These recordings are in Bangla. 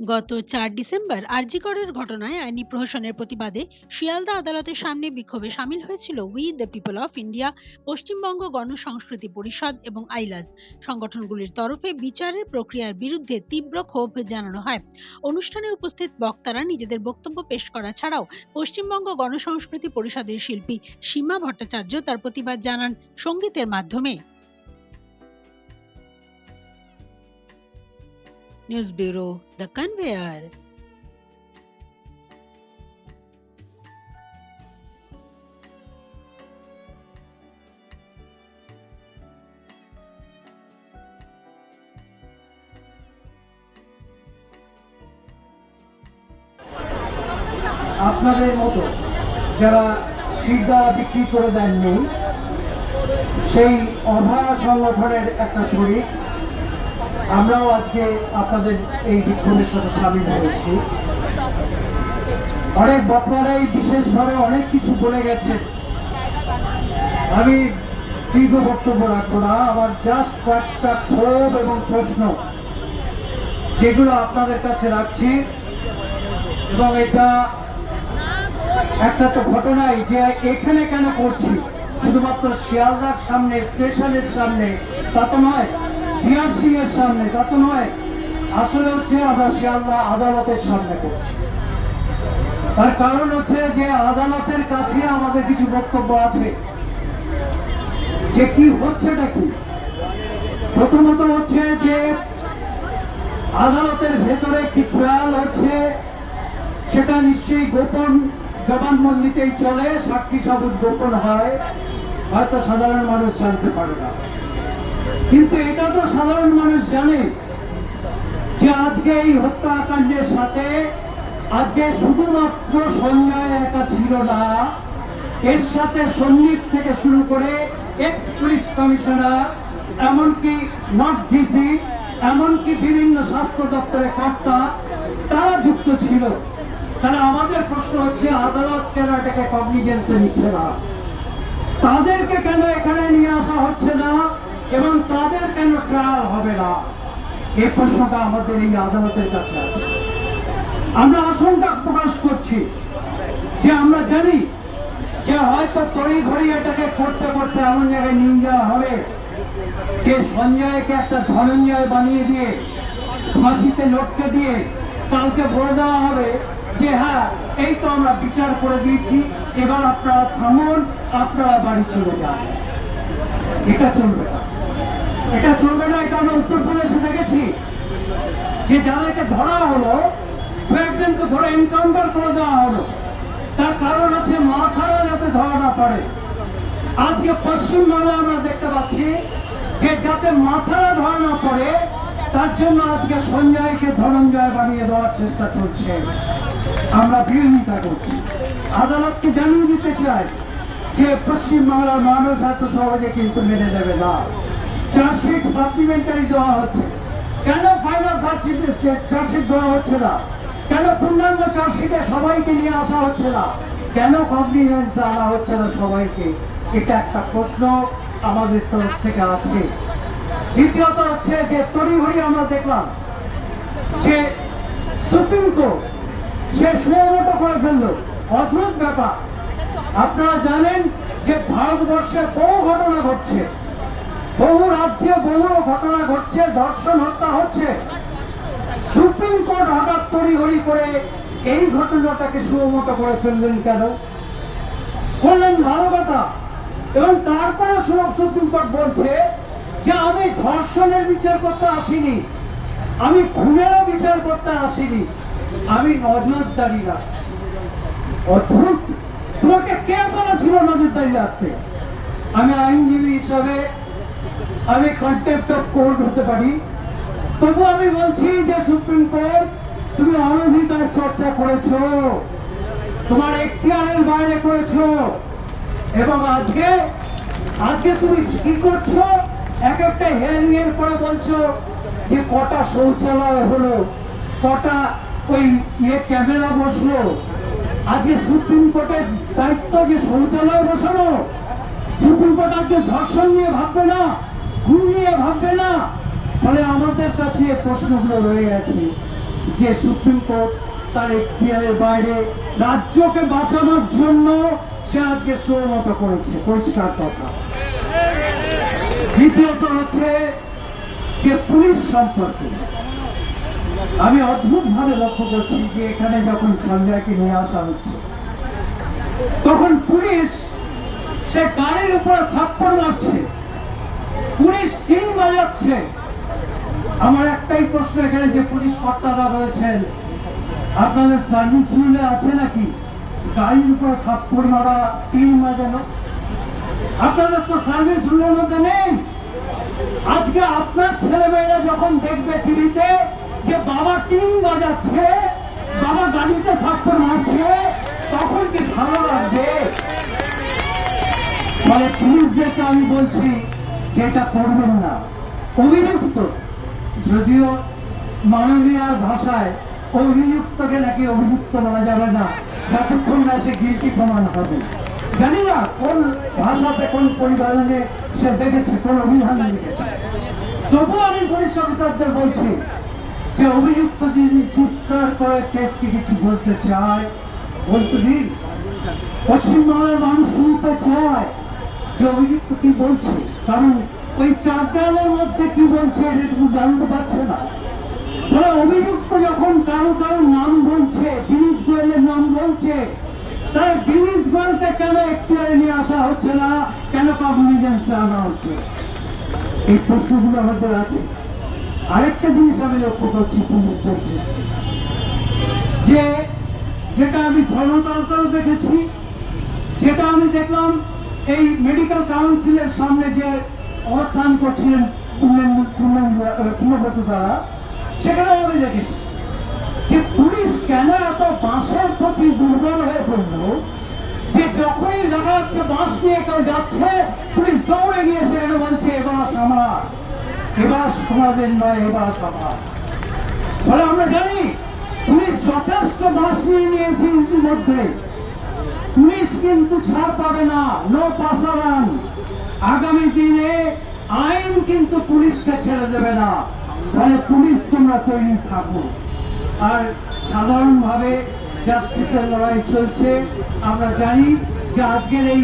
গত চার ডিসেম্বর আরজিকরের ঘটনায় আইনি প্রহসনের প্রতিবাদে শিয়ালদা আদালতের সামনে বিক্ষোভে সামিল হয়েছিল we, the people of India, Paschimbanga Ganasanskriti Parishad এবং আইলাস। সংগঠনগুলির তরফে বিচারের প্রক্রিয়ার বিরুদ্ধে তীব্র ক্ষোভ জানানো হয়। অনুষ্ঠানে উপস্থিত বক্তারা নিজেদের বক্তব্য পেশ করা ছাড়াও পশ্চিমবঙ্গ গণসংস্কৃতি পরিষদের শিল্পী সীমা ভট্টাচার্য তার প্রতিবাদ জানান সঙ্গীতের মাধ্যমে। নিউজ ব্যুরো দ্য কনভেয়ার আপনাদের মতো যারা শিরদা বিক্রি করে দেননি, সেই অভয়া সংগঠনের একটা শরীর আমরাও আজকে আপনাদের এই বিক্ষোভের সাথে সামিল হয়েছি। অনেক বক্তারাই বিশেষভাবে অনেক কিছু বলে গেছে। আমি দীর্ঘ বক্তব্য রাখব না, আমার জাস্ট কয়েকটা ক্ষোভ এবং প্রশ্ন, যেগুলো আপনাদের কাছে রাখছি। এবং এটা একটা তো ঘটনাই যে এখানে কেন করছি? শুধুমাত্র শিয়ালদার সামনে, স্টেশনের সামনে, তা তো নয়। এর সামনে তা তো নয়। আসলে হচ্ছে আমরা শিয়ালদা আদালতের সামনে করছি তার কারণ হচ্ছে যে আদালতের কাছে আমাদের কিছু বক্তব্য আছে। যে কি হচ্ছেটা কি? প্রথমত হচ্ছে যে আদালতের ভেতরে কি ট্রায়াল হচ্ছে, সেটা নিশ্চয়ই গোপন জবানবন্দিতেই চলে, সাক্ষী সাবুত গোপন হয়, হয়তো সাধারণ মানুষ জানতে পারে না। কিন্তু এটা তো সাধারণ মানুষ জানে যে আজকে এই হত্যাকাণ্ডের সাথে আজকে শুধুমাত্র সঞ্জয় একা ছিল না, এর সাথে সন্দীপ থেকে শুরু করে এক্স পুলিশ কমিশনার, এমনকি নর্থ ডিসি, এমনকি বিভিন্ন স্বাস্থ্য দপ্তরের কর্তা, তারা যুক্ত ছিল। তাহলে আমাদের প্রশ্ন হচ্ছে, আদালত কেন এটাকে কগনিজেন্সে নিচ্ছে না? তাদেরকে কেন এখানে নিয়ে আসা হচ্ছে না? এবং তাদের কেন ট্রায়াল হবে না? এই প্রশ্নটা আমাদের এই আদালতের কাছে আছে। আমরা আশঙ্কা প্রকাশ করছি যে আমরা জানি যে হয়তো তড়ি ঘড়ি এটাকে করতে করতে এমন জায়গায় নিয়ে যাওয়া হবে যে সঞ্জয়কে একটা ধনঞ্জয় বানিয়ে দিয়ে, ফাঁসিতে লটকে দিয়ে কালকে বলে দেওয়া হবে যে হ্যাঁ এই তো আমরা বিচার করে দিয়েছি, এবার আপনারা থামুন, আপনারা বাড়ি চলে যান। এটা চলবে না। এটা চলবে না, এটা আমরা উত্তরপ্রদেশে দেখেছি। যে যাদেরকে ধরা হলো দু একজনকে ধরে এনকাউন্টার করে দেওয়া হলো। তার কারণ আছে মাথারা যাতে ধরা না পড়ে। আজকে পশ্চিমবাংলায় আমরা দেখতে পাচ্ছি যে যাতে মাথারা ধরা না পড়ে, তার জন্য আজকে সঞ্জয়কে ধনঞ্জয় বানিয়ে দেওয়ার চেষ্টা চলছে। আমরা বিরোধিতা করছি। আদালতকে জানিয়ে দিতে চাই যে পশ্চিমবাংলার মানুষ এত সহজে কিন্তু মেনে দেবে না। চার্জশিট সাপ্লিমেন্টারি দেওয়া হচ্ছে। কেন ফাইনাল চার্জশিট দেওয়া হচ্ছে না? কেন পূর্ণাঙ্গ চার্জশিটে সবাইকে নিয়ে আসা হচ্ছে না? কেন কমপ্লিমেন্স আনা হচ্ছে না সবাইকে? এটা একটা প্রশ্ন আমাদের তরফ থেকে আছে। দ্বিতীয়ত হচ্ছে যে তড়িঘড়ি আমরা দেখলাম যে সুপ্রিম কোর্ট সে সুমতো করে ফেলল। অদ্ভুত ব্যাপার। আপনারা জানেন যে ভারতবর্ষে বহু ঘটনা ঘটছে। বহু রাজ্যে বহু ঘটনা ঘটছে ধর্ষণ হত্যা হচ্ছে। সুপ্রিম কোর্ট হঠাৎ তড়িঘড়ি করে এই ঘটনাটাকে সুমতো করে ফেললেন কেন? করলেন ভালো কথা। এবং তারপরে সুপ্রিম কোর্ট বলছে যে, আমি ধর্ষণের বিচার করতে আসিনি। আমি খুনেরও বিচার করতে আসিনি। আমি নজরদারি রাখছি অদ্ভুত। তোমাকে কে বলেছিল নজরদারি রাখতে আমি আইনজীবী হিসাবে আমি কন্টেম্প অফ কোর্ট হতে পারি। তবু আমি বলছি যে সুপ্রিম কোর্ট, তুমি অনধিকার চর্চা করেছ, তোমার এখতিয়ারের বাইরে করেছ, এবং আজকে আজকে তুমি কি করছ? এক একটা হেয়ারিং এর পরে বলছো যে কটা শৌচালয় হলো, কটা ওই ইয়ে ক্যামেরা বসল আজকে সুপ্রিম কোর্টের দায়িত্ব যে শৌচালয় বসানো, সুপ্রিম কোর্ট আজকে ধর্ষণ নিয়ে ভাববে না ঘুম নিয়ে ভাববে না। ফলে আমাদের কাছে প্রশ্নগুলো রয়ে গেছে যে সুপ্রিম কোর্ট তার এখতিয়ারের বাইরে রাজ্যকে বাঁচানোর জন্য সে আজকে মতো করেছে, পরিষ্কার কথা। দ্বিতীয়ত হচ্ছে যে পুলিশ সম্পর্কে আমি অদ্ভুত ভাবে লক্ষ্য করছি যে এখানে যখন সঞ্জয়কে নিয়ে আসা হচ্ছে, তখন পুলিশ সে গাড়ির উপর থাপ্পড় মারছে। পুলিশ টিম বাজাচ্ছে। আমার একটাই প্রশ্ন এখানে যে পুলিশ কর্তারা রয়েছেন, আপনাদের সার্ভিস রুলে আছে নাকি? গাড়ির উপর থাপ্পড় মারা টিম বাজানো? আপনাদের তো সার্ভিস রুলের মধ্যে নেই। আজকে আপনার ছেলেমেয়েরা যখন দেখবে টিভিতে যে বাবা টিম বাজাচ্ছে, বাবা গাড়িতে থাপ্পড় মারছে, তখন কি ভালো লাগবে মানে পুলিশদেরকে আমি বলছি যে এটা করবেন না। অভিযুক্ত, যদিও মাননীয়ার ভাষায় অভিযুক্তকে নাকি অভিযুক্ত বলা যাবে না, যতক্ষণ না সে গিলটি প্রমাণ হবে। জানি না কোন ভাষাতে, কোন পরিবারে সে দেখেছে, কোন অভিধান লিখেছে তবুও আমি পুলিশ বলছি যে অভিযুক্ত যদি চিৎকার করে কেসকে কিছু বলতে চায়? বলতে দিন পশ্চিমবঙ্গের মানুষ শুনতে চায় যে অভিযুক্ত কি বলছে। কারণ ওই চার দেওয়ালের মধ্যে কি বলছে এটা জানতে পারছে না। তাহলে অভিযুক্ত যখন কারও কারও নাম বলছে বিনীত গোয়েলের নাম বলছে তাহলে বিনীত গোয়েলকে কেন এখতিয়ারে নিয়ে আসা হচ্ছে না? কেন কমিউনিকেন্সে আনা হচ্ছে? এই প্রশ্নগুলো আমাদের আছে। আরেকটা জিনিস আমি লক্ষ্য করছি পুলিশদেরকে যে, যেটা আমি ধর্মতন্ত্র দেখেছি, যেটা আমি দেখলাম, এই মেডিকেল কাউন্সিলের সামনে যে অবস্থান করছিলেন পূর্ণব্রত দ্বারা সেখানে আমি দেখেছি যে পুলিশ কেন এত বাঁশের প্রতি দুর্বল হয়ে পড়ল, যে যখনই দেখা যাচ্ছে বাঁশ নিয়ে কেউ যাচ্ছে, পুলিশ দৌড়ে গিয়ে সেখানে বলছে এবার আমার। এবার সমাজের নয় এবার আমার ফলে আমরা জানি, পুলিশ যথেষ্ট বাঁশ নিয়ে নিয়েছে ইতিমধ্যে। পুলিশ কিন্তু ছাড় পাবে না নো পাসারান আগামী দিনে আইন কিন্তু পুলিশকে ছেড়ে দেবে না। তাহলে পুলিশ তোমরা তৈরি থাকো। আর সাধারণভাবে জাস্টিসের লড়াই চলছে। আমরা জানি যে আজকের এই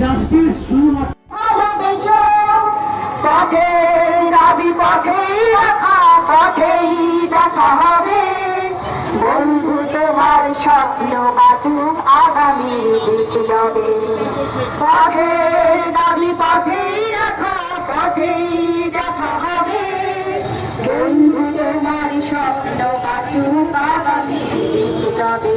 জাস্টিস শুধুমাত্র পথে দাবি পথে রাখা পথেই দেখা হবে। বন্ধু, তোমার স্বপ্ন বাঁচুক, আগামী বিপ্লবে পথে দাবি পথেই রাখা পথেই দেখা হবে। বন্ধু, তোমার স্বপ্ন বাঁচুক, আগামী বিপ্লবে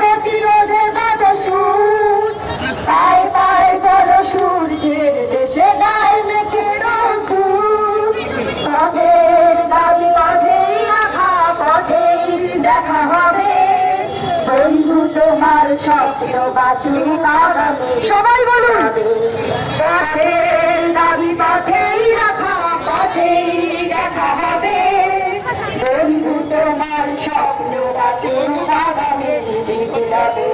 সবাই বলুন। দাবি, পথেই দেখা হবে। বন্ধু, তোমার স্বপ্ন বাঁচুক, আগামী বিপ্লবে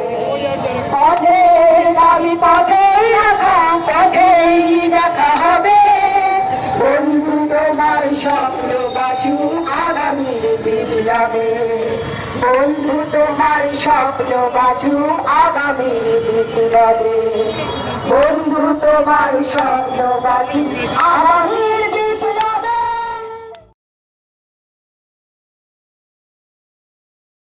পথের দাবি, পথেই দেখা হবে। বন্ধু, তোমার বিপ্লবে বন্ধু তোমার স্বপ্ন বাজু আগামী বন্ধু তোমার স্বপ্ন বাজু আগামী